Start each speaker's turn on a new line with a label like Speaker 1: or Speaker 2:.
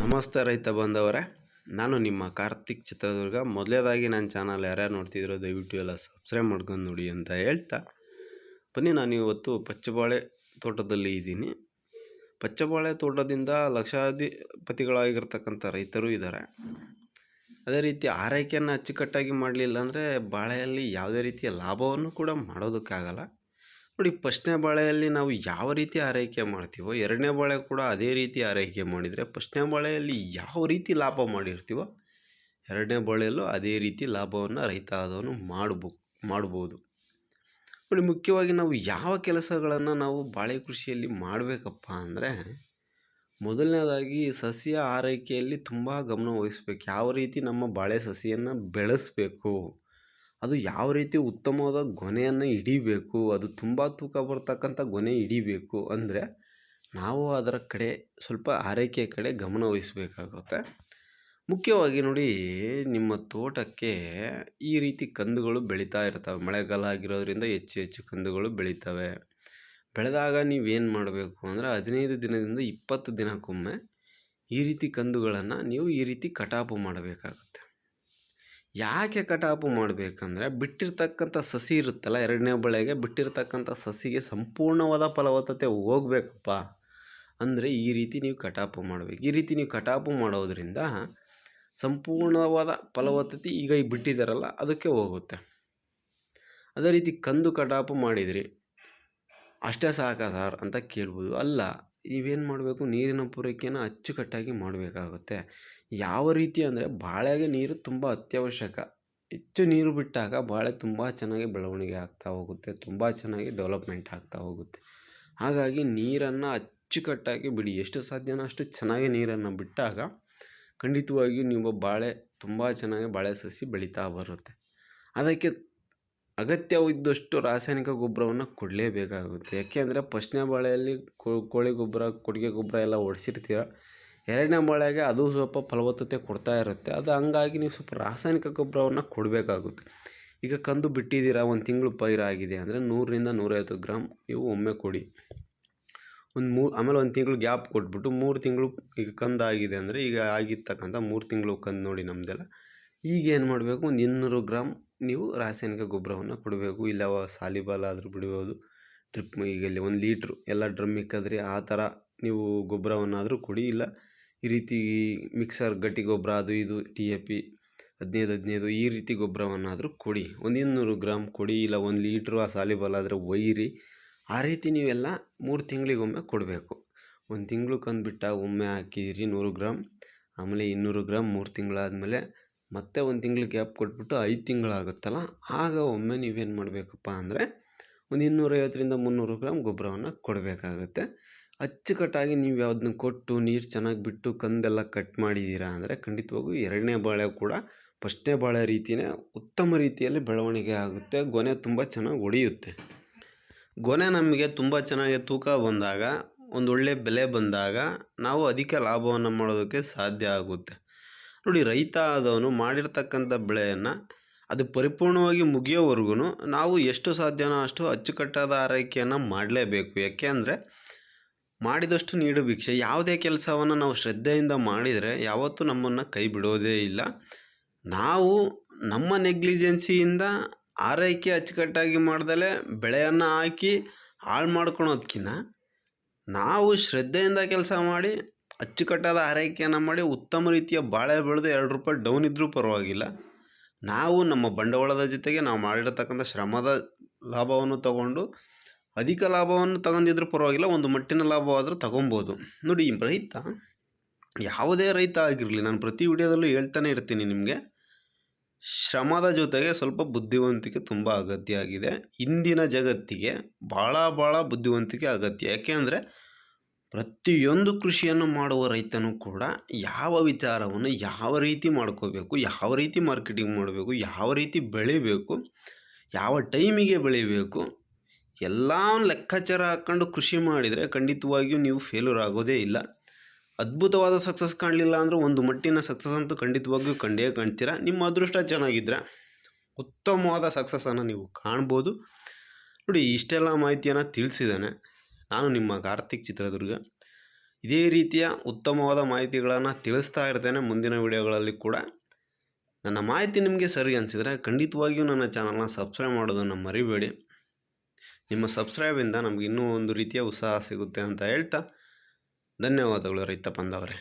Speaker 1: ನಮಸ್ತೆ ರೈತ ಬಂದವರೇ ನಾನು ನಿಮ್ಮ ಕಾರ್ತಿಕ್ ಚಿತ್ರದುರ್ಗ. ಮೊದಲೇದಾಗಿ ನನ್ನ ಚಾನಲ್ ಯಾರ್ಯಾರು ನೋಡ್ತಿದ್ರು ದಯವಿಟ್ಟು ಎಲ್ಲ ಸಬ್ಸ್ಕ್ರೈಬ್ ಮಾಡ್ಕೊಂಡು ನೋಡಿ ಅಂತ ಹೇಳ್ತಾ. ಬನ್ನಿ, ನಾನು ಇವತ್ತು ಪಚ್ಚಬಾಳೆ ತೋಟದಲ್ಲಿ ಇದ್ದೀನಿ. ಪಚ್ಚಬಾಳೆ ತೋಟದಿಂದ ಲಕ್ಷಾಧಿಪತಿಗಳಾಗಿರ್ತಕ್ಕಂಥ ರೈತರು ಇದ್ದಾರೆ. ಅದೇ ರೀತಿ ಆರೈಕೆಯನ್ನು ಅಚ್ಚುಕಟ್ಟಾಗಿ ಮಾಡಲಿಲ್ಲ ಅಂದರೆ ಬಾಳೆಯಲ್ಲಿ ಯಾವುದೇ ರೀತಿಯ ಲಾಭವನ್ನು ಕೂಡ ಮಾಡೋದಕ್ಕಾಗಲ್ಲ. ನೋಡಿ ಫಸ್ಟ್ನೇ ಬಾಳೆಯಲ್ಲಿ ನಾವು ಯಾವ ರೀತಿ ಆರೈಕೆ ಮಾಡ್ತೀವೋ, ಎರಡನೇ ಬಾಳೆ ಕೂಡ ಅದೇ ರೀತಿ ಆರೈಕೆ ಮಾಡಿದರೆ ಫಸ್ಟ್ನೇ ಬಾಳೆಯಲ್ಲಿ ಯಾವ ರೀತಿ ಲಾಭ ಮಾಡಿರ್ತೀವೋ, ಎರಡನೇ ಬಾಳೆಯಲ್ಲೂ ಅದೇ ರೀತಿ ಲಾಭವನ್ನು ರೈತ ಆದವನು ಮಾಡಬಹುದು ಮಾಡ್ಬೋದು. ನೋಡಿ ಮುಖ್ಯವಾಗಿ ನಾವು ಯಾವ ಕೆಲಸಗಳನ್ನು ನಾವು ಬಾಳೆ ಕೃಷಿಯಲ್ಲಿ ಮಾಡಬೇಕಪ್ಪ ಅಂದರೆ, ಮೊದಲನೇದಾಗಿ ಸಸ್ಯ ಆರೈಕೆಯಲ್ಲಿ ತುಂಬ ಗಮನ ವಹಿಸ್ಬೇಕು. ಯಾವ ರೀತಿ ನಮ್ಮ ಬಾಳೆ ಸಸಿಯನ್ನು ಬೆಳೆಸಬೇಕು. ಅದು ಯಾವ ರೀತಿ ಉತ್ತಮವಾದ ಗೊನೆಯನ್ನು ಹಿಡಿಬೇಕು, ಅದು ತುಂಬ ತೂಕ ಬರ್ತಕ್ಕಂಥ ಗೊನೆ ಹಿಡಿಬೇಕು ಅಂದರೆ ನಾವು ಅದರ ಕಡೆ ಸ್ವಲ್ಪ ಆರೈಕೆ ಕಡೆ ಗಮನ ವಹಿಸಬೇಕಾಗುತ್ತೆ. ಮುಖ್ಯವಾಗಿ ನೋಡಿ, ನಿಮ್ಮ ತೋಟಕ್ಕೆ ಈ ರೀತಿ ಕಂದುಗಳು ಬೆಳೀತಾ ಇರ್ತವೆ. ಮಳೆಗಾಲ ಆಗಿರೋದ್ರಿಂದ ಹೆಚ್ಚು ಹೆಚ್ಚು ಕಂದುಗಳು ಬೆಳೀತವೆ. ಬೆಳೆದಾಗ ನೀವೇನು ಮಾಡಬೇಕು ಅಂದರೆ ಹದಿನೈದು ದಿನದಿಂದ ಇಪ್ಪತ್ತು ದಿನಕ್ಕೊಮ್ಮೆ ಈ ರೀತಿ ಕಂದುಗಳನ್ನು ನೀವು ಈ ರೀತಿ ಕಟಾಪು ಮಾಡಬೇಕಾಗುತ್ತೆ. ಯಾಕೆ ಕಟಾಪು ಮಾಡಬೇಕಂದ್ರೆ ಬಿಟ್ಟಿರ್ತಕ್ಕಂಥ ಸಸಿ ಇರುತ್ತಲ್ಲ, ಎರಡನೇ ಬೆಳೆಗೆ ಬಿಟ್ಟಿರ್ತಕ್ಕಂಥ ಸಸಿಗೆ ಸಂಪೂರ್ಣವಾದ ಫಲವತ್ತತೆ ಹೋಗ್ಬೇಕಪ್ಪ. ಅಂದರೆ ಈ ರೀತಿ ನೀವು ಕಟಾಪು ಮಾಡಬೇಕು. ಈ ರೀತಿ ನೀವು ಕಟಾಪು ಮಾಡೋದ್ರಿಂದ ಸಂಪೂರ್ಣವಾದ ಫಲವತ್ತತೆ ಈಗ ಈ ಬಿಟ್ಟಿದ್ದಾರಲ್ಲ ಅದಕ್ಕೆ ಹೋಗುತ್ತೆ. ಅದೇ ರೀತಿ ಕಂದು ಕಟಾಪು ಮಾಡಿದಿರಿ, ಅಷ್ಟೇ ಸಾಕಾ ಸಾರ್ ಅಂತ ಕೇಳ್ಬೋದು. ಅಲ್ಲ ನೀವೇನು ಮಾಡಬೇಕು? ನೀರಿನ ಪೂರೈಕೆಯನ್ನು ಅಚ್ಚುಕಟ್ಟಾಗಿ ಮಾಡಬೇಕಾಗುತ್ತೆ. ಯಾವ ರೀತಿ ಅಂದರೆ ಬಾಳೆಗೆ ನೀರು ತುಂಬ ಅತ್ಯವಶ್ಯಕ. ಹೆಚ್ಚು ನೀರು ಬಿಟ್ಟಾಗ ಬಾಳೆ ತುಂಬ ಚೆನ್ನಾಗಿ ಬೆಳವಣಿಗೆ ಆಗ್ತಾ ಹೋಗುತ್ತೆ, ತುಂಬ ಚೆನ್ನಾಗಿ ಡೆವಲಪ್ಮೆಂಟ್ ಆಗ್ತಾ ಹೋಗುತ್ತೆ. ಹಾಗಾಗಿ ನೀರನ್ನು ಅಚ್ಚುಕಟ್ಟಾಗಿ ಬಿಡಿ. ಎಷ್ಟು ಸಾಧ್ಯನೋ ಅಷ್ಟು ಚೆನ್ನಾಗಿ ನೀರನ್ನು ಬಿಟ್ಟಾಗ ಖಂಡಿತವಾಗಿಯೂ ನಿಮ್ಮ ಬಾಳೆ ತುಂಬ ಚೆನ್ನಾಗಿ ಬಾಳೆ ಸಸಿ ಬೆಳೀತಾ ಬರುತ್ತೆ. ಅದಕ್ಕೆ ಅಗತ್ಯವಿದ್ದಷ್ಟು ರಾಸಾಯನಿಕ ಗೊಬ್ಬರವನ್ನು ಕೊಡಲೇಬೇಕಾಗುತ್ತೆ. ಯಾಕೆಂದರೆ ಫಸ್ಟ್ನೇ ಬಾಳೆಯಲ್ಲಿ ಕೋಳಿ ಗೊಬ್ಬರ ಕೊಟ್ಟಿಗೆ ಗೊಬ್ಬರ ಎಲ್ಲ ಹೊಡ್ಸಿರ್ತೀರ ಎರಡನೇ ಬಾಳೆಗೆ ಅದು ಸ್ವಲ್ಪ ಫಲವತ್ತತೆ ಕೊಡ್ತಾ ಇರುತ್ತೆ. ಅದು ಹಂಗಾಗಿ ನೀವು ಸ್ವಲ್ಪ ರಾಸಾಯನಿಕ ಗೊಬ್ಬರವನ್ನು ಕೊಡಬೇಕಾಗುತ್ತೆ. ಈಗ ಕಂದು ಬಿಟ್ಟಿದ್ದೀರಾ, ಒಂದು ತಿಂಗಳು ಪೈರಾಗಿದೆ ಅಂದರೆ ನೂರರಿಂದ ನೂರೈವತ್ತು ಗ್ರಾಮ್ ನೀವು ಒಮ್ಮೆ ಕೊಡಿ. ಒಂದು ಮೂರು ಆಮೇಲೆ ಒಂದು ತಿಂಗಳು ಗ್ಯಾಪ್ ಕೊಟ್ಬಿಟ್ಟು ಮೂರು ತಿಂಗಳು ಈಗ ಕಂದಾಗಿದೆ ಅಂದರೆ ಈಗ ಆಗಿರ್ತಕ್ಕಂಥ ಮೂರು ತಿಂಗಳು ಕಂದು ನೋಡಿ ನಮ್ಮದೆಲ್ಲ ಈಗ ಏನು ಮಾಡಬೇಕು, ಒಂದು ಇನ್ನೂರು ಗ್ರಾಮ್ ನೀವು ರಾಸಾಯನಿಕ ಗೊಬ್ಬರವನ್ನು ಕೊಡಬೇಕು, ಇಲ್ಲ ಸಾಲಿಬಾಲ್ ಆದರೂ ಬಿಡ್ಬೋದು ಡ್ರಿಪ್ ಈಗ ಇಲ್ಲಿ ಒಂದು ಲೀಟ್ರು ಎಲ್ಲ ಡ್ರಮ್ ಇಕ್ಕಿದ್ರೆ ಆ ಥರ ನೀವು ಗೊಬ್ಬರವನ್ನಾದರೂ ಕೊಡಿ, ಇಲ್ಲ ಈ ರೀತಿ ಮಿಕ್ಸರ್ ಗಟ್ಟಿ ಗೊಬ್ಬರ ಅದು ಇದು, ಟಿ ಎ ಪಿ ಹದಿನೈದು ಹದಿನೈದು ಈ ರೀತಿ ಗೊಬ್ಬರವನ್ನಾದರೂ ಕೊಡಿ. ಒಂದು ಇನ್ನೂರು ಗ್ರಾಮ್ ಕೊಡಿ, ಇಲ್ಲ ಒಂದು ಲೀಟ್ರು ಆ ಸಾಲಿಬಾಲ್ ಆದರೆ ಒಯ್ಯಿರಿ. ಆ ರೀತಿ ನೀವೆಲ್ಲ ಮೂರು ತಿಂಗಳಿಗೊಮ್ಮೆ ಕೊಡಬೇಕು. ಒಂದು ತಿಂಗಳು ಕಂದುಬಿಟ್ಟ ಒಮ್ಮೆ ಹಾಕಿದಿರಿ ನೂರು ಗ್ರಾಮ್ ಆಮೇಲೆ ಇನ್ನೂರು ಗ್ರಾಮ್ ಮೂರು ತಿಂಗಳಾದಮೇಲೆ ಮತ್ತೆ ಒಂದು ತಿಂಗಳು ಗ್ಯಾಪ್ ಕೊಟ್ಬಿಟ್ಟು ಐದು ತಿಂಗಳಾಗುತ್ತಲ್ಲ, ಆಗ ಒಮ್ಮೆ ನೀವೇನು ಮಾಡಬೇಕಪ್ಪ ಅಂದರೆ ಒಂದು ಇನ್ನೂರೈವತ್ತರಿಂದ ಮುನ್ನೂರು ಗ್ರಾಮ್ ಗೊಬ್ಬರವನ್ನು ಕೊಡಬೇಕಾಗುತ್ತೆ. ಅಚ್ಚುಕಟ್ಟಾಗಿ ನೀವು ಯಾವುದನ್ನ ಕೊಟ್ಟು ನೀರು ಚೆನ್ನಾಗಿ ಬಿಟ್ಟು ಕಂದೆಲ್ಲ ಕಟ್ ಮಾಡಿದ್ದೀರಾ ಅಂದರೆ ಖಂಡಿತವಾಗೂ ಎರಡನೇ ಬಾಳೆ ಕೂಡ ಫಸ್ಟ್ನೇ ಬಾಳೆ ರೀತಿಯೇ ಉತ್ತಮ ರೀತಿಯಲ್ಲಿ ಬೆಳವಣಿಗೆ ಆಗುತ್ತೆ, ಗೊನೆ ತುಂಬ ಚೆನ್ನಾಗಿ ಹೊಡೆಯುತ್ತೆ ಗೊನೆ ನಮಗೆ ತುಂಬ ಚೆನ್ನಾಗಿ ತೂಕ ಬಂದಾಗ, ಒಂದು ಒಳ್ಳೆ ಬೆಲೆ ಬಂದಾಗ ನಾವು ಅಧಿಕ ಲಾಭವನ್ನು ಮಾಡೋದಕ್ಕೆ ಸಾಧ್ಯ ಆಗುತ್ತೆ. ನೋಡಿ ರೈತ ಆದವನು ಮಾಡಿರ್ತಕ್ಕಂಥ ಬೆಳೆಯನ್ನು ಅದು ಪರಿಪೂರ್ಣವಾಗಿ ಮುಗಿಯೋವರೆಗೂ ನಾವು ಎಷ್ಟು ಸಾಧ್ಯನೋ ಅಷ್ಟು ಅಚ್ಚುಕಟ್ಟಾದ ಆರೈಕೆಯನ್ನು ಮಾಡಲೇಬೇಕು. ಯಾಕೆ ಅಂದರೆ ಮಾಡಿದಷ್ಟು ನೀಡು ಭಿಕ್ಷೆ, ಯಾವುದೇ ಕೆಲಸವನ್ನು ನಾವು ಶ್ರದ್ಧೆಯಿಂದ ಮಾಡಿದರೆ ಯಾವತ್ತೂ ನಮ್ಮನ್ನು ಕೈ ಬಿಡೋದೇ ಇಲ್ಲ. ನಾವು ನಮ್ಮ ನೆಗ್ಲಿಜೆನ್ಸಿಯಿಂದ ಆರೈಕೆ ಅಚ್ಚುಕಟ್ಟಾಗಿ ಮಾಡ್ದಲೇ ಬೆಳೆಯನ್ನು ಹಾಕಿ ಹಾಳು ಮಾಡ್ಕೊಳೋದ್ಕಿಂತ ನಾವು ಶ್ರದ್ಧೆಯಿಂದ ಕೆಲಸ ಮಾಡಿ ಅಚ್ಚುಕಟ್ಟಾದ ಆರೈಕೆಯನ್ನು ಮಾಡಿ ಉತ್ತಮ ರೀತಿಯ ಬಾಳೆ ಬೆಳೆದು ಎರಡು ರೂಪಾಯಿ ಡೌನ್ ಇದ್ದರೂ ಪರವಾಗಿಲ್ಲ. ನಾವು ನಮ್ಮ ಬಂಡವಾಳದ ಜೊತೆಗೆ ನಾವು ಮಾಡಿರತಕ್ಕಂಥ ಶ್ರಮದ ಲಾಭವನ್ನು ತಗೊಂಡು ಅಧಿಕ ಲಾಭವನ್ನು ತಗೊಂಡಿದ್ರೂ ಪರವಾಗಿಲ್ಲ, ಒಂದು ಮಟ್ಟಿನ ಲಾಭವಾದರೂ ತಗೊಬೋದು. ನೋಡಿ ಈ ರೈತ ಯಾವುದೇ ರೈತ ಆಗಿರಲಿ, ನಾನು ಪ್ರತಿ ವಿಡಿಯೋದಲ್ಲೂ ಹೇಳ್ತಾನೆ ಇರ್ತೀನಿ ನಿಮಗೆ, ಶ್ರಮದ ಜೊತೆಗೆ ಸ್ವಲ್ಪ ಬುದ್ಧಿವಂತಿಕೆ ತುಂಬ ಅಗತ್ಯ ಆಗಿದೆ. ಇಂದಿನ ಜಗತ್ತಿಗೆ ಭಾಳ ಭಾಳ ಬುದ್ಧಿವಂತಿಕೆ ಅಗತ್ಯ. ಯಾಕೆ ಅಂದರೆ ಪ್ರತಿಯೊಂದು ಕೃಷಿಯನ್ನು ಮಾಡುವ ರೈತನು ಕೂಡ ಯಾವ ವಿಚಾರವನ್ನು ಯಾವ ರೀತಿ ಮಾಡ್ಕೋಬೇಕು, ಯಾವ ರೀತಿ ಮಾರ್ಕೆಟಿಂಗ್ ಮಾಡಬೇಕು, ಯಾವ ರೀತಿ ಬೆಳಿಬೇಕು, ಯಾವ ಟೈಮಿಗೆ ಬೆಳಿಬೇಕು, ಎಲ್ಲ ಲೆಕ್ಕಾಚಾರ ಹಾಕ್ಕೊಂಡು ಕೃಷಿ ಮಾಡಿದರೆ ಖಂಡಿತವಾಗಿಯೂ ನೀವು ಫೇಲ್ಯೂರ್ ಆಗೋದೇ ಇಲ್ಲ. ಅದ್ಭುತವಾದ ಸಕ್ಸಸ್ ಕಾಣಲಿಲ್ಲ ಅಂದರೆ ಒಂದು ಮಟ್ಟಿನ ಸಕ್ಸಸ್ ಅಂತೂ ಖಂಡಿತವಾಗಿಯೂ ಕಂಡೇ ಕಾಣ್ತೀರಾ. ನಿಮ್ಮ ಅದೃಷ್ಟ ಚೆನ್ನಾಗಿದ್ದರೆ ಉತ್ತಮವಾದ ಸಕ್ಸಸ್ಸನ್ನು ನೀವು ಕಾಣ್ಬೋದು. ನೋಡಿ, ಇಷ್ಟೆಲ್ಲ ಮಾಹಿತಿಯನ್ನು ತಿಳಿಸಿದ್ದಾನೆ. ನಾನು ನಿಮ್ಮ ಕಾರ್ತಿಕ್ ಚಿತ್ರದುರ್ಗ. ಇದೇ ರೀತಿಯ ಉತ್ತಮವಾದ ಮಾಹಿತಿಗಳನ್ನು ತಿಳಿಸ್ತಾ ಇರ್ತೇನೆ ಮುಂದಿನ ವಿಡಿಯೋಗಳಲ್ಲಿ ಕೂಡ. ನನ್ನ ಮಾಹಿತಿ ನಿಮಗೆ ಸರಿ ಅನಿಸಿದರೆ ಖಂಡಿತವಾಗಿಯೂ ನನ್ನ ಚಾನಲ್ನ ಸಬ್ಸ್ಕ್ರೈಬ್ ಮಾಡೋದನ್ನು ಮರಿಬೇಡಿ. ನಿಮ್ಮ ಸಬ್ಸ್ಕ್ರೈಬಿಂದ ನಮಗೆ ಇನ್ನೂ ಒಂದು ರೀತಿಯ ಉತ್ಸಾಹ ಸಿಗುತ್ತೆ ಅಂತ ಹೇಳ್ತಾ ಧನ್ಯವಾದಗಳು ರೈತ ಬಾಂಧವರೇ